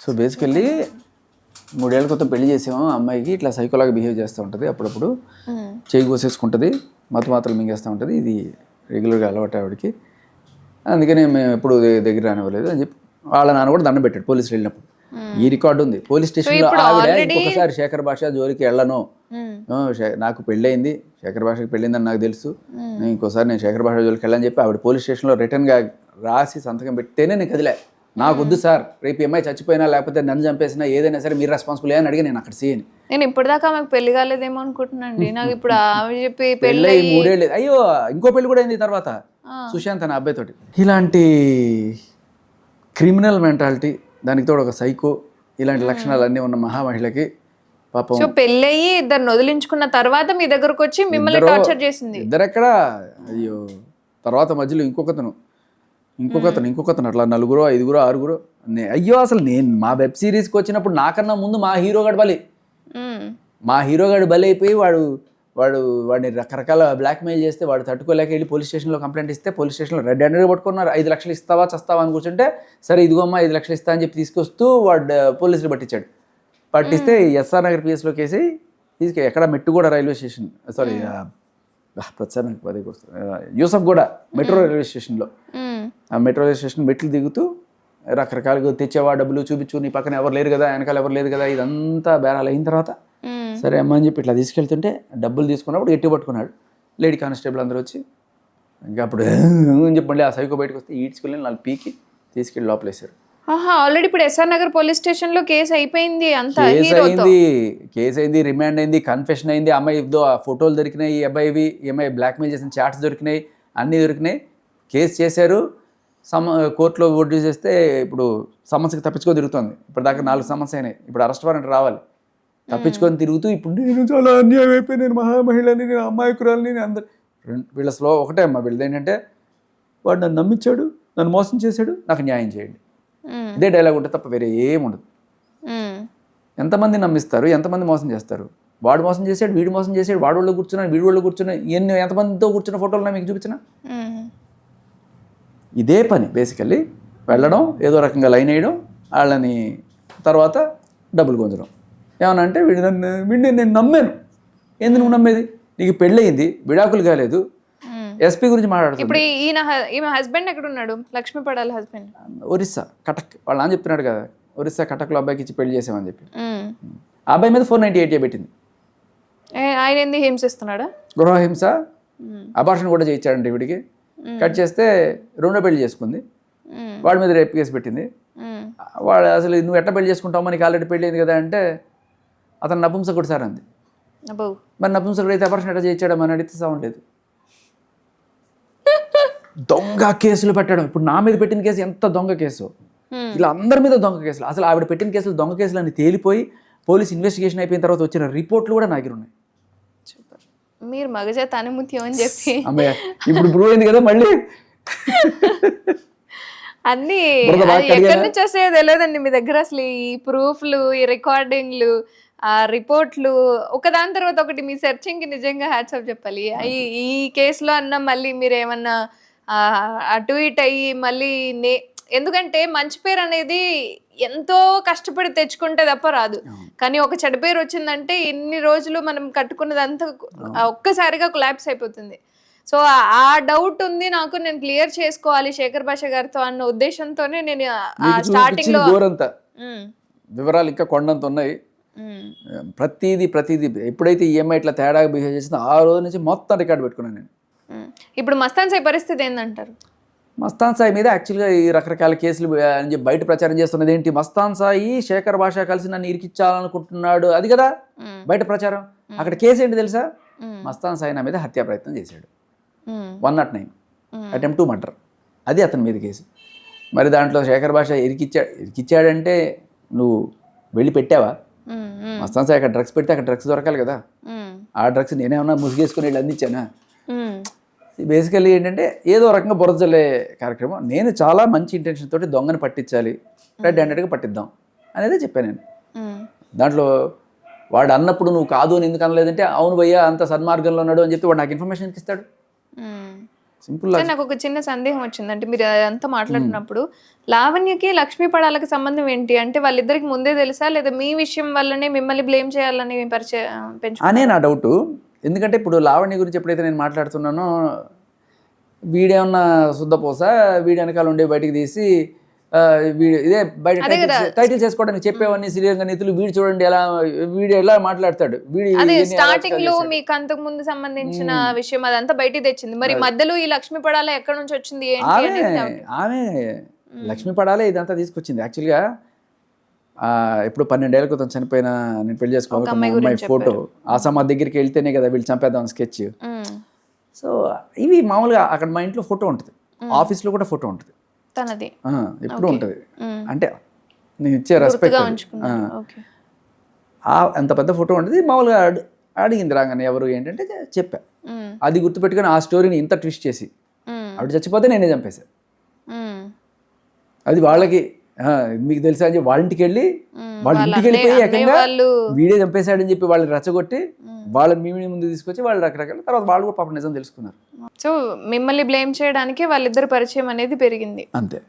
So basically మూడేళ్ళ క్రితం పెళ్ళి చేసాము అమ్మాయికి ఇట్లా సైకోలాగా బిహేవ్ చేస్తూ ఉంటుంది అప్పుడప్పుడు. ఉమ్. చేయి కోసేసుకుంటుంది మత మాత్రలు మింగేస్తూ ఉంటుంది. ఇది రెగ్యులర్గా అలవాటు ఆవిడకి. అందుకని మేము ఎప్పుడు దగ్గర రానివ్వలేదు అని చెప్పి వాళ్ళ నాన్న కూడా దండం పెట్టాడు పోలీసులు వెళ్ళినప్పుడు. ఈ రికార్డు ఉంది. పోలీస్ స్టేషన్లో ఆవిడ ఇంకొకసారి శేఖర్ భాష జోలికి వెళ్ళను. శే- నాకు పెళ్ళయింది శేఖర్ భాషకి పెళ్ళిందని నాకు తెలుసు. నేను ఇంకోసారి నేను శేఖర్ భాష జోలికి వెళ్ళని చెప్పి ఆవిడ పోలీస్ స్టేషన్లో రిటర్న్గా రాసి సంతకం పెడితేనే నేను కదిలే. నాకు వద్దు సార్. రేపు అమ్మాయి చచ్చిపోయినా లేకపోతే నన్ను చంపేసినా ఏదైనా సరే మీరు రెస్పాన్సిబుల్ అని అడిగి నేను అక్కడ సీని. నేను ఇప్పటిదాకా ఆమెకు పెళ్ళి కాలేదేమో అనుకుంటున్నాండి నాకు ఇప్పుడు ఆవిడ చెప్పి పెళ్ళి పెళ్ళి మూడేళ్ళు అయ్యో ఇంకో పెళ్ళి కూడా అయింది తర్వాత. సుశాంత్ అనే అబ్బాయితోటి. ఇలాంటి క్రిమినల్ మెంటాలిటీ దానికి తోడు ఒక సైకో ఇలాంటి లక్షణాలు అన్నీ ఉన్న మహామహిళకి పాపం సో పెళ్ళయి ఇద్దరిని వదిలించుకున్న తర్వాత మీ దగ్గరకు వచ్చి మిమ్మల్ని ఇద్దరు- టార్చర్ చేసింది. ఇద్దరెక్కడ? అయ్యో తర్వాత మధ్యలో ఇంకొకతను. ఇంకొకతను ఇంకొకతను అట్లా నలుగురు ఐదుగురు ఆరుగురు. అయ్యో అసలు నేను మా వెబ్ సిరీస్కి వచ్చినప్పుడు నాకన్నా ముందు మా హీరో గడు బలి. మా హీరో గడు బలి అయిపోయి వాడు వాడు వాడిని రకరకాల బ్లాక్మెయిల్ చేస్తే వాడు తట్టుకోలేక వెళ్ళి పోలీస్ స్టేషన్లో కంప్లైంట్ ఇస్తే పోలీస్ స్టేషన్లో రెడ్ హ్యాండెడ్ పట్టుకున్నారు. ఐదు లక్షలు ఇస్తావా చస్తావా అని కూర్చుంటే సరే ఇదిగోమ్మా ఐదు లక్షలు ఇస్తా అని చెప్పి తీసుకొస్తూ వాడు పోలీసులు పట్టించాడు. పట్టిస్తే ఎస్ఆర్ నగర్ పిఎస్లో కేసి తీసుకు ఎక్కడ? మెట్టు కూడా రైల్వే స్టేషన్. సారీ పదే యూసఫ్ కూడా మెట్రో రైల్వే స్టేషన్లో. ఆ మెట్రో స్టేషన్ మెట్లు దిగుతూ రకరకాలుగా తెచ్చేవా డబ్బులు చూపించు నీ పక్కన ఎవరు లేరు కదా వెనకాల ఎవరు లేదు కదా ఇదంతా బేరాలు అయిన తర్వాత. సరే అమ్మ అని చెప్పి ఇట్లా తీసుకెళ్తుంటే డబ్బులు తీసుకున్నప్పుడు గట్టి పట్టుకున్నాడు. లేడీ కానిస్టేబుల్ అందరూ వచ్చి ఇంకా అప్పుడు అని చెప్పి మళ్ళీ ఆ సైకో బయటకు వస్తే ఈడ్చుకెళ్ళి నాలుగు పీకి తీసుకెళ్ళి లోపలేశారు. ఆల్రెడీ ఇప్పుడు ఎస్ఆర్ నగర్ పోలీస్ స్టేషన్లో కేసు అయిపోయింది అంతా కేసు అయింది కేసు అయింది రిమాండ్ అయింది కన్ఫెషన్ అయింది అమ్మాయి ఇదో ఆ ఫోటోలు దొరికినాయి ఈ అబ్బాయివి ఈ అమ్మాయి బ్లాక్మెయిల్ చేసిన చాట్స్ దొరికినాయి అన్నీ దొరికినాయి. కేసు చేశారు సమ కోర్టులో ఒడ్డు చేస్తే ఇప్పుడు సమస్యకి తప్పించుకొని తిరుగుతుంది. ఇప్పుడు దాకా నాలుగు సమస్య అయినాయి. ఇప్పుడు అరెస్ట్ వారెంట్ రావాలి. తప్పించుకొని తిరుగుతూ ఇప్పుడు నేను చాలా అన్యాయం అయిపోయి నేను మహామహిళని నేను అమ్మాయికురాలని నేను అందరు వీళ్ళ స్లో ఒకటే అమ్మా. వీళ్ళది ఏంటంటే వాడు నన్ను నమ్మించాడు నన్ను మోసం చేశాడు నాకు న్యాయం చేయండి. ఇదే డైలాగ్ ఉంటే తప్ప వేరే ఏం ఉండదు. ఉమ్. ఎంతమంది నమ్మిస్తారు ఎంతమంది మోసం చేస్తారు? వాడు మోసం చేశాడు వీడు మోసం చేశాడు వాడు వాళ్ళు కూర్చున్నాడు వీడు వాళ్ళు కూర్చున్నాడు ఎన్ని ఎంతమందితో కూర్చున్న ఫోటోలు నాకు మీకు చూపించిన. ఇదే పని బేసికల్లీ వెళ్ళడం ఏదో రకంగా లైన్ వేయడం వాళ్ళని తర్వాత డబ్బులు గుంజడం ఏమన్నా అంటే వీడు నన్ను వీడిని నేను నమ్మాను. ఏంది నువ్వు నమ్మేది? నీకు పెళ్ళయింది విడాకులు కాలేదు. ఎస్పీ గురించి మాట్లాడుతుంది. ఇప్పుడు ఈయన ఈమె హస్బెండ్ ఎక్కడ ఉన్నాడు? లక్ష్మీ పడాలి హస్బెండ్. ఒరిస్సా కటక్. వాళ్ళు అని చెప్తున్నాడు కదా ఒరిస్సా కటక్లో అబ్బాయికి ఇచ్చి పెళ్ళి చేసామని చెప్పి. ఆ అబ్బాయి మీద ఫోర్ నైంటీ ఎయిట్ పెట్టింది. ఆయన ఎందుకు హింసిస్తున్నాడా? గృహహింస. అబార్షన్ కూడా చేయించాడండి వీడికి కట్ చేస్తే రెండో పెళ్ళి చేసుకుంది. వాడి మీద రేపు కేసు పెట్టింది. వాడు అసలు నువ్వు ఎట్లా పెళ్ళి చేసుకుంటావు నీకు ఆల్రెడీ పెళ్ళి అయింది కదా అంటే అతను నపుంసకుడు సార్ అంది. మరి నపుంసకుడు అయితే అబార్షన్ ఎట్లా చేయించాడు అని అడిగితే సౌండ్ లేదు. దొంగ కేసులు పెట్టడం. ఇప్పుడు నా మీద పెట్టిన కేసు ఎంత దొంగ కేసు. ఇలా అందరి మీద దొంగ కేసులు. అసలు ఆవిడ పెట్టిన కేసులు దొంగ కేసులు అని తేలిపోయి పోలీస్ ఇన్వెస్టిగేషన్ అయిపోయిన తర్వాత వచ్చిన రిపోర్ట్లు కూడా నా దగ్గర ఉన్నాయి. సూపర్. మీరు మగజాత అనుమతి అని చెప్పి. ఇప్పుడు ప్రూవ్ అయింది కదా మళ్ళీ? అన్ని ఎక్కడి? నుంచి వస్తాయో తెలియదండి మీ దగ్గర అసలు ఈ ప్రూఫ్లు ఈ రికార్డింగ్లు ఆ రిపోర్ట్లు. ఒకదాని తర్వాత ఒకటి మీ సెర్చింగ్కి నిజంగా హ్యాట్సాప్ చెప్పాలి. ఈ ఈ కేసులో అన్న మళ్ళీ మీరు ఏమన్నా అటు ఇటు అయ్యి మళ్ళీ నే ఎందుకంటే మంచి పేరు అనేది ఎంతో కష్టపడి తెచ్చుకుంటే తప్ప రాదు. కానీ ఒక చెడ్డ పేరు వచ్చిందంటే ఇన్ని రోజులు మనం కట్టుకున్నదంతా ఒక్కసారిగా కొలాప్స్ అయిపోతుంది. సో ఆ డౌట్ ఉంది నాకు నేను క్లియర్ చేసుకోవాలి శేఖర్ భాష గారితో అన్న ఉద్దేశంతోనే నేను స్టార్టింగ్లో వివరాలు ఇంకా కొండంత ఉన్నాయి. ప్రతిదీ ప్రతిదీ ఎప్పుడైతే ఈఎంఐ ఇట్లా తేడాగా బిహేవ్ చేసిందో ఆ రోజు నుంచి మొత్తం రికార్డు పెట్టుకున్నాను నేను. ఇప్పుడు మస్తాన్ సాయి పరిస్థితి ఏందంటారు? మస్తాన్ సాయి మీద యాక్చువల్గా ఈ రకరకాల కేసులు అని చెప్పి బయట ప్రచారం చేస్తున్నది ఏంటి? మస్తాన్ సాయి శేఖర్ భాష కలిసి నన్ను ఇరికిచ్చాలనుకుంటున్నాడు అది కదా? బయట ప్రచారం. అక్కడ కేసు ఏంటి తెలుసా? మస్తాన్ సాయి నా మీద హత్యా ప్రయత్నం చేశాడు. One not nine. Attempt to murder. అది అతని మీద కేసు. మరి దాంట్లో శేఖర్ భాష ఇరికిచ్చా ఇరికిచ్చాడంటే నువ్వు వెళ్ళి పెట్టావా? మస్తాన్ సాయి అక్కడ డ్రగ్స్ పెడితే అక్కడ డ్రగ్స్ దొరకాలి కదా. ఆ డ్రగ్స్ నేనేమన్నా ముసుగేసుకుని వెళ్ళి అందించానా? ఉమ్, బేసికల్లీ ఏంటంటే ఏదో రకంగా బురదజల్లే కార్యక్రమం. నేను చాలా మంచి ఇంటెన్షన్ తోటి దొంగని పట్టించాలి. రెడ్ హ్యాండెడ్గా పట్టిద్దాం అనేది చెప్పాను నేను. ఉమ్, దాంట్లో వాడు అన్నప్పుడు నువ్వు కాదు అని ఎందుకు అనలేదంటే అవును భయ్యా అంత సన్మార్గంలో ఉన్నాడు అని చెప్పి వాడు నాకు ఇన్ఫర్మేషన్ ఇస్తాడు. సింపుల్ కానీ నాకు ఒక చిన్న సందేహం వచ్చింది. అంటే మీరు అదంతా మాట్లాడుతున్నప్పుడు లావణ్యకి లక్ష్మీ పడాలకు సంబంధం ఏంటి? అంటే వాళ్ళిద్దరికి ముందే తెలుసా? లేదా మీ విషయం వల్లనే మిమ్మల్ని బ్లేమ్ చేయాలని పరిచయం అనే నా డౌట్ ఎందుకంటే ఇప్పుడు లావణ్య గురించి ఎప్పుడైతే నేను మాట్లాడుతున్నానో వీడేమన్నా శుద్ధపోస వీడి వెనకాల ఉండే బయటికి తీసి వీడు ఇదే బయట. టైటిల్ చేసుకోవడానికి చెప్పేవన్నీ శ్రీరంగ నీతులు వీడు చూడండి ఎలా వీడు ఎలా మాట్లాడతాడు? వీడి స్టార్టింగ్లో. మీకు అంతకు ముందు సంబంధించిన విషయం అదంతా బయటికి తెచ్చింది. మరి మధ్యలో ఈ లక్ష్మీ పడాల ఎక్కడి నుంచి వచ్చింది? ఆమె. ఆమె లక్ష్మీ పడాలే ఇదంతా తీసుకొచ్చింది. యాక్చువల్గా ఇప్పుడు పన్నెండేళ్ళ క్రితం చనిపోయిన నేను పెళ్ళి చేసుకోవాలి అమ్మాయి ఫోటో ఆ సమాధి దగ్గరికి వెళ్తేనే కదా వీళ్ళు చంపేద్దాం స్కెచ్. సో ఇవి మామూలుగా అక్కడ మా ఇంట్లో ఫోటో ఉంటుంది. ఆఫీస్లో కూడా ఫోటో ఉంటుంది. తనది. ఆ, ఎప్పుడు ఉంటుంది. అంటే నేను ఇచ్చే రెస్పెక్ట్ అంత పెద్ద ఫోటో ఉంటుంది మామూలుగా అడి- అడిగింది రాగానే ఎవరు ఏంటంటే చెప్పా. అది గుర్తుపెట్టుకొని ఆ స్టోరీని ఇంత ట్విస్ట్ చేసి. ఆవిడ చచ్చిపోతే నేనే ఉమ్. అది వాళ్ళకి మీకు తెలుసా అని చెప్పి వాళ్ళ ఇంటికి వెళ్ళి. వాళ్ళ ఇంటికి వెళ్ళిపోయి ఏకంగా వీడే చంపేశాడని చెప్పి వాళ్ళని రెచ్చగొట్టి. వాళ్ళని మీ ముందు తీసుకొచ్చి వాళ్ళు రకరకాల తర్వాత వాళ్ళు కూడా పాపం నిజం తెలుసుకున్నారు. సో మిమ్మల్ని బ్లేమ్ చేయడానికి వాళ్ళిద్దరు పరిచయం అనేది పెరిగింది. అంతే.